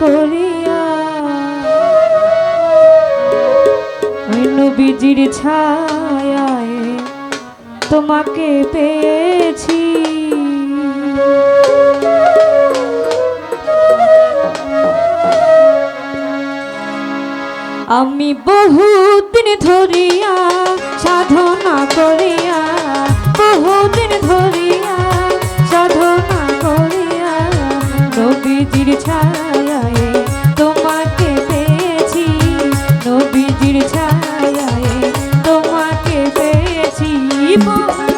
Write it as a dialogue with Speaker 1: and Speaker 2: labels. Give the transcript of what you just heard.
Speaker 1: করিয়া। নবীজির ছায়ায় তোমাকে পেয়েছি। আমি বহুদিন ধরিয়া সাধনা করিয়া জীবন